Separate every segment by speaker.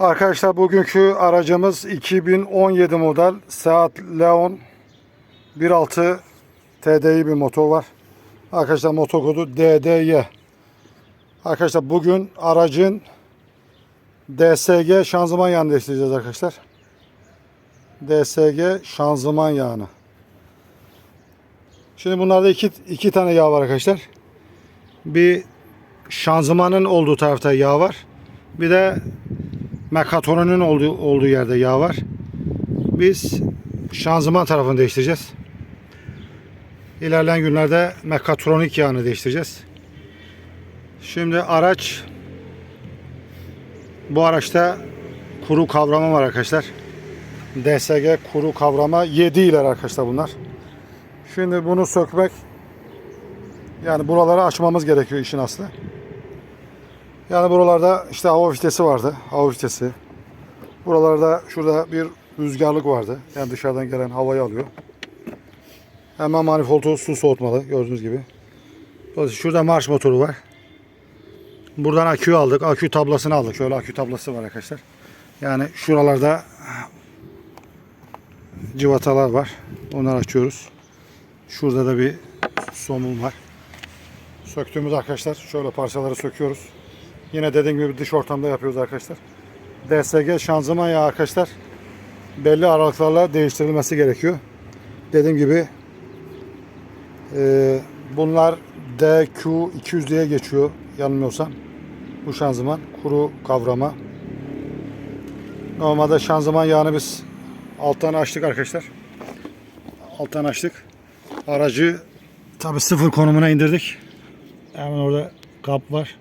Speaker 1: Arkadaşlar bugünkü aracımız 2017 model Seat Leon 1.6 TDI bir motor var. Arkadaşlar motor kodu DDY. Arkadaşlar bugün aracın DSG şanzıman yağını değiştireceğiz arkadaşlar. DSG şanzıman yağını. Şimdi bunlarda iki, iki tane yağ var arkadaşlar. Bir şanzımanın olduğu tarafta yağ var. Bir de Mekatron'un olduğu, olduğu yerde yağ var. Biz şanzıman tarafını değiştireceğiz. İlerleyen günlerde mekatronik yağını değiştireceğiz. Şimdi araç bu araçta kuru kavrama var arkadaşlar. DSG kuru kavrama 7 iler arkadaşlar bunlar. Şimdi bunu sökmek yani buraları açmamız gerekiyor işin aslı. Yani buralarda işte hava fitesi vardı. Hava fitesi. Buralarda şurada bir rüzgarlık vardı. Yani dışarıdan gelen havayı alıyor. Hemen manifoldu su soğutmalı gördüğünüz gibi. Şurada marş motoru var. Buradan aküyü aldık. Akü tablasını aldık. Şöyle akü tablası var arkadaşlar. Yani şuralarda civatalar var. Onları açıyoruz. Şurada da bir somun var. Söktüğümüz arkadaşlar şöyle parçaları söküyoruz. Yine dediğim gibi dış ortamda yapıyoruz arkadaşlar. DSG şanzıman yağı arkadaşlar belli aralıklarla değiştirilmesi gerekiyor. Dediğim gibi e, bunlar DQ200 diye geçiyor yanılmıyorsam. Bu şanzıman kuru kavrama. Normalde şanzıman yağını biz alttan açtık arkadaşlar. Alttan açtık. Aracı tabi sıfır konumuna indirdik. Hemen orada kap var.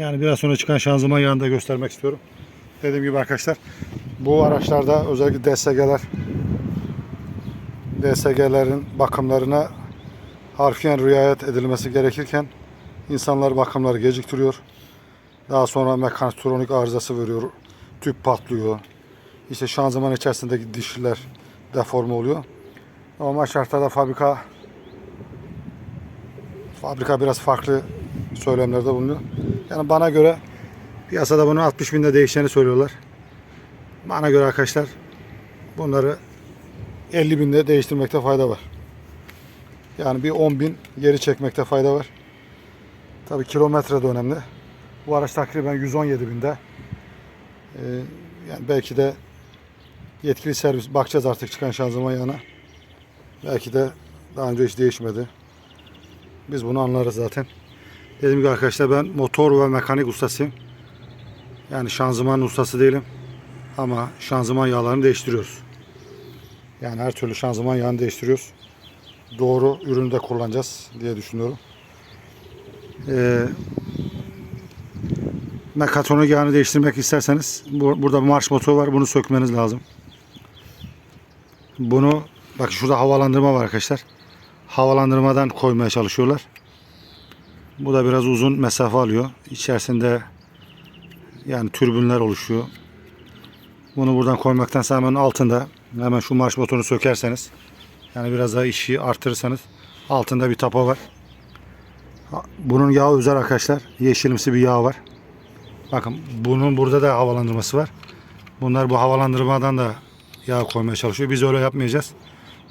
Speaker 1: Yani biraz sonra çıkan şanzıman yağını da göstermek istiyorum. Dediğim gibi arkadaşlar bu araçlarda özellikle DSG'ler DSG'lerin bakımlarına harfiyen riayet edilmesi gerekirken insanlar bakımları geciktiriyor. Daha sonra mekatronik arızası veriyor. Tüp patlıyor. İşte şanzıman içerisindeki dişliler deforme oluyor. Normal şartlarda fabrika fabrika biraz farklı söylemlerde bulunuyor. Yani bana göre piyasada bunu 60 binde değişeceğini söylüyorlar. Bana göre arkadaşlar bunları 50 binde değiştirmekte fayda var. Yani bir 10 bin geri çekmekte fayda var. Tabi kilometre de önemli. Bu araç takriben 117 binde. Ee, yani belki de yetkili servis bakacağız artık çıkan şanzıman yağına. Belki de daha önce hiç değişmedi. Biz bunu anlarız zaten. Dediğim gibi arkadaşlar ben motor ve mekanik ustasıyım. Yani şanzıman ustası değilim. Ama şanzıman yağlarını değiştiriyoruz. Yani her türlü şanzıman yağını değiştiriyoruz. Doğru ürünü de kullanacağız diye düşünüyorum. Ee, mekatronik yağını değiştirmek isterseniz bu, burada marş motoru var. Bunu sökmeniz lazım. Bunu bak şurada havalandırma var arkadaşlar. Havalandırmadan koymaya çalışıyorlar. Bu da biraz uzun mesafe alıyor. İçerisinde yani türbünler oluşuyor. Bunu buradan koymaktansa hemen altında hemen şu marş motorunu sökerseniz yani biraz daha işi artırırsanız altında bir tapa var. Bunun yağı özel arkadaşlar. Yeşilimsi bir yağ var. Bakın bunun burada da havalandırması var. Bunlar bu havalandırmadan da yağ koymaya çalışıyor. Biz öyle yapmayacağız.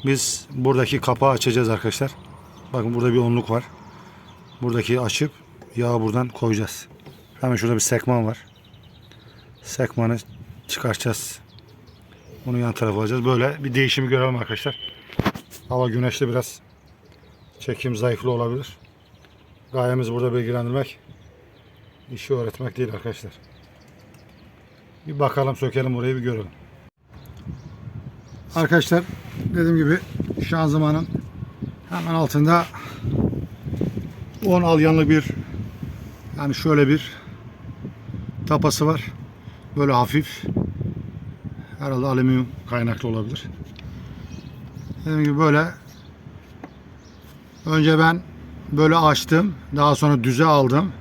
Speaker 1: Biz buradaki kapağı açacağız arkadaşlar. Bakın burada bir onluk var. Buradaki açıp yağı buradan koyacağız. Hemen şurada bir sekman var. Sekmanı çıkartacağız. Bunu yan tarafa alacağız. Böyle bir değişimi görelim arkadaşlar. Hava güneşli biraz. Çekim zayıflı olabilir. Gayemiz burada bilgilendirmek. işi öğretmek değil arkadaşlar. Bir bakalım sökelim burayı bir görelim. Arkadaşlar dediğim gibi şanzımanın hemen altında 10 alyanlı bir yani şöyle bir tapası var. Böyle hafif herhalde alüminyum kaynaklı olabilir. Dediğim gibi böyle önce ben böyle açtım. Daha sonra düze aldım.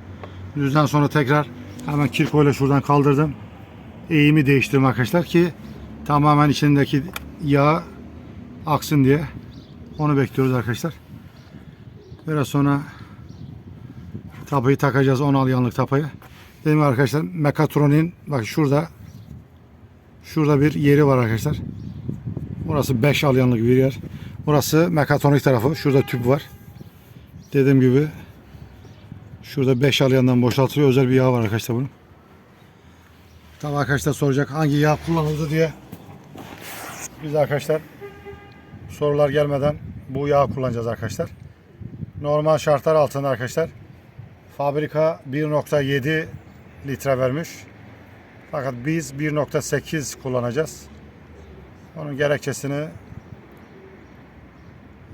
Speaker 1: Düzden sonra tekrar hemen kirkoyla şuradan kaldırdım. Eğimi değiştirdim arkadaşlar ki tamamen içindeki yağ aksın diye. Onu bekliyoruz arkadaşlar. Biraz sonra tapayı takacağız. 10 alyanlık tapayı. Dedim arkadaşlar Mekatronik'in bak şurada Şurada bir yeri var arkadaşlar. Burası 5 alyanlık bir yer. Burası mekatronik tarafı. Şurada tüp var. Dediğim gibi şurada 5 alyandan boşaltılıyor. Özel bir yağ var arkadaşlar bunun. Tabi arkadaşlar soracak hangi yağ kullanıldı diye. Biz arkadaşlar sorular gelmeden bu yağ kullanacağız arkadaşlar. Normal şartlar altında arkadaşlar. Fabrika 1.7 litre vermiş. Fakat biz 1.8 kullanacağız. Onun gerekçesini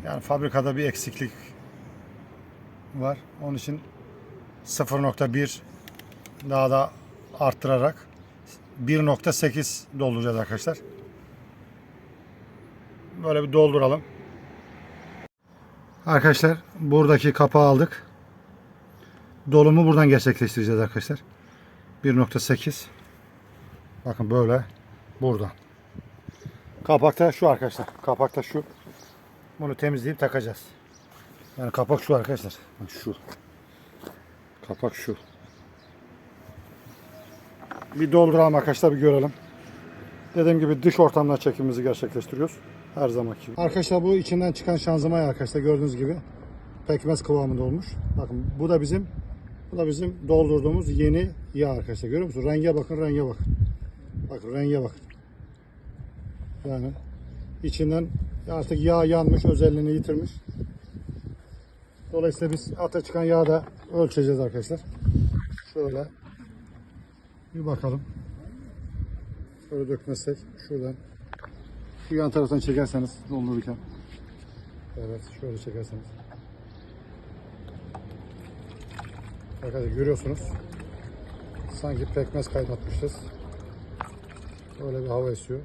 Speaker 1: yani fabrikada bir eksiklik var. Onun için 0.1 daha da arttırarak 1.8 dolduracağız arkadaşlar. Böyle bir dolduralım. Arkadaşlar buradaki kapağı aldık. Dolumu buradan gerçekleştireceğiz arkadaşlar. 1.8 Bakın böyle buradan. Kapakta şu arkadaşlar. Kapakta şu. Bunu temizleyip takacağız. Yani kapak şu arkadaşlar. Şu. Kapak şu. Bir dolduralım arkadaşlar bir görelim. Dediğim gibi dış ortamdan çekimimizi gerçekleştiriyoruz. Her zamanki gibi. Arkadaşlar bu içinden çıkan şanzıman arkadaşlar gördüğünüz gibi pekmez kıvamında olmuş. Bakın bu da bizim bu da bizim doldurduğumuz yeni yağ arkadaşlar. Görüyor musunuz? Renge bakın, renge bakın. Bakın renge bakın. Yani içinden artık yağ yanmış, özelliğini yitirmiş. Dolayısıyla biz ata çıkan yağı da ölçeceğiz arkadaşlar. Şöyle bir bakalım. Şöyle dökmezsek şuradan şu yan taraftan çekerseniz doldururken. Evet şöyle çekerseniz. Arkadaşlar görüyorsunuz. Sanki pekmez kaynatmışız. Böyle bir hava esiyor.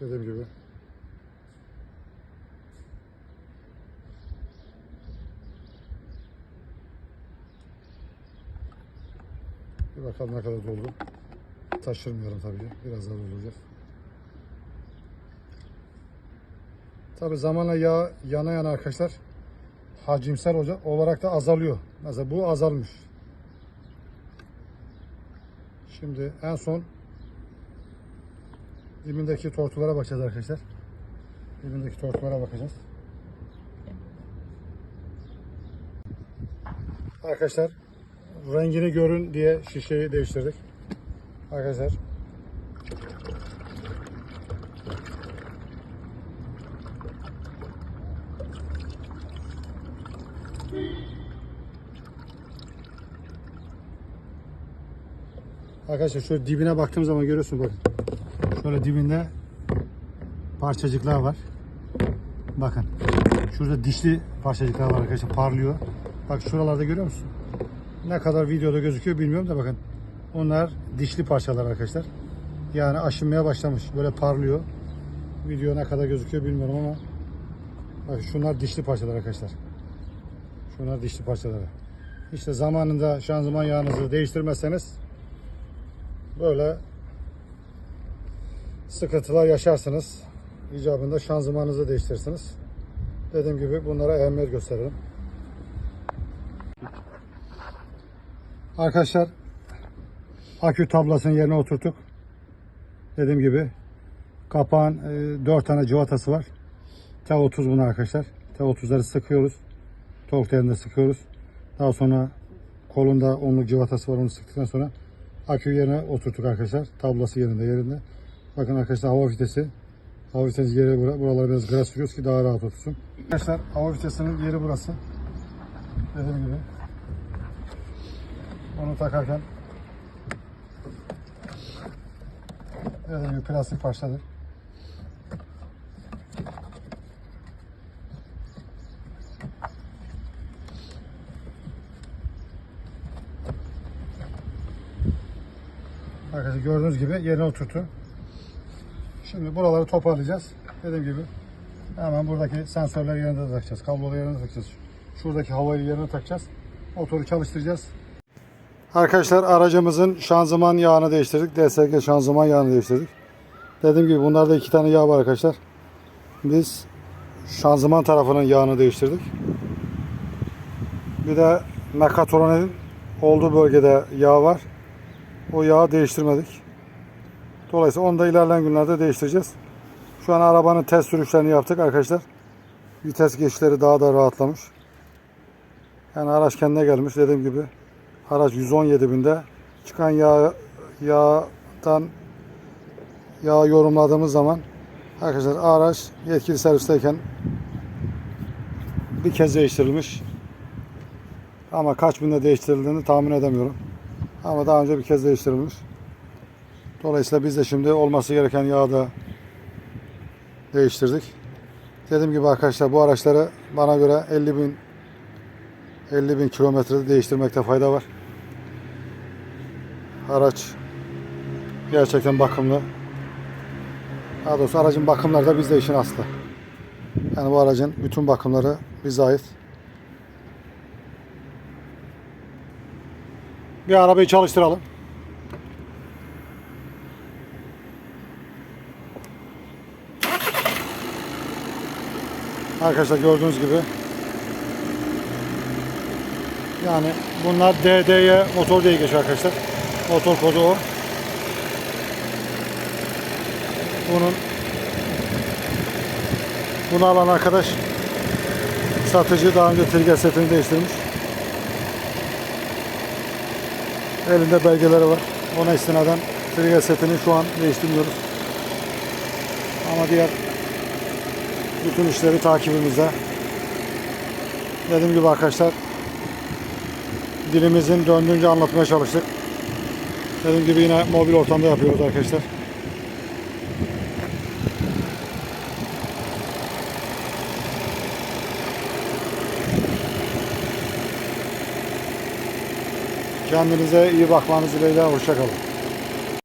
Speaker 1: Dediğim gibi. Bir bakalım ne kadar doldu. Taşırmayalım tabii. Biraz daha dolduracağız. Tabii zamanla yağ yana yana arkadaşlar hacimsel olarak da azalıyor. Mesela bu azalmış. Şimdi en son dibindeki tortulara bakacağız arkadaşlar. Dibindeki tortulara bakacağız. Arkadaşlar rengini görün diye şişeyi değiştirdik. Arkadaşlar Arkadaşlar şöyle dibine baktığım zaman görüyorsun bakın. Şöyle dibinde parçacıklar var. Bakın. Şurada dişli parçacıklar var arkadaşlar parlıyor. Bak şuralarda görüyor musun? Ne kadar videoda gözüküyor bilmiyorum da bakın. Onlar dişli parçalar arkadaşlar. Yani aşınmaya başlamış. Böyle parlıyor. Video ne kadar gözüküyor bilmiyorum ama bak şunlar dişli parçalar arkadaşlar. Şunlar dişli parçaları. İşte zamanında şanzıman yağınızı değiştirmezseniz böyle sıkıntılar yaşarsınız. İcabında şanzımanınızı değiştirirsiniz. Dediğim gibi bunlara ehemmiyet gösterelim. Arkadaşlar akü tablasını yerine oturttuk. Dediğim gibi kapağın 4 tane civatası var. T30 bunlar arkadaşlar. T30'ları sıkıyoruz. Tork telinde sıkıyoruz. Daha sonra kolunda onluk civatası var onu sıktıktan sonra akü yerine oturttuk arkadaşlar. Tablası yerinde yerinde. Bakın arkadaşlar hava vitesi. Hava vitesi yeri bura. Buralara biraz gaz sürüyoruz ki daha rahat otursun. Arkadaşlar hava vitesinin yeri burası. Dediğim gibi. Onu takarken dediğim gibi plastik parçadır. Arkadaşlar gördüğünüz gibi yerine oturttu. Şimdi buraları toparlayacağız. Dediğim gibi hemen buradaki sensörleri yerine takacağız. Kabloları yerine takacağız. Şuradaki havayı yerine takacağız. Motoru çalıştıracağız. Arkadaşlar aracımızın şanzıman yağını değiştirdik. DSG şanzıman yağını değiştirdik. Dediğim gibi bunlarda iki tane yağ var arkadaşlar. Biz şanzıman tarafının yağını değiştirdik. Bir de mekatronin olduğu bölgede yağ var. O yağı değiştirmedik. Dolayısıyla onu da ilerleyen günlerde değiştireceğiz. Şu an arabanın test sürüşlerini yaptık arkadaşlar. Vites geçişleri daha da rahatlamış. Yani araç kendine gelmiş dediğim gibi. Araç 117 binde. Çıkan yağ yağdan yağ yorumladığımız zaman arkadaşlar araç yetkili servisteyken bir kez değiştirilmiş. Ama kaç binde değiştirildiğini tahmin edemiyorum. Ama daha önce bir kez değiştirilmiş. Dolayısıyla biz de şimdi olması gereken yağı da değiştirdik. Dediğim gibi arkadaşlar bu araçları bana göre 50 bin 50 bin kilometrede değiştirmekte fayda var. Araç gerçekten bakımlı. Daha doğrusu aracın bakımları da bizde işin aslı. Yani bu aracın bütün bakımları bize ait. Bir arabayı çalıştıralım. Arkadaşlar gördüğünüz gibi yani bunlar DD'ye motor diye geçiyor arkadaşlar. Motor kodu o. Bunun bunu alan arkadaş satıcı daha önce trigger setini değiştirmiş. Elinde belgeleri var. Ona istinaden trigger setini şu an değiştirmiyoruz. Ama diğer bütün işleri takibimizde. Dediğim gibi arkadaşlar dilimizin döndüğünce anlatmaya çalıştık. Dediğim gibi yine mobil ortamda yapıyoruz arkadaşlar. Kendinize iyi bakmanız dileğiyle. Hoşçakalın.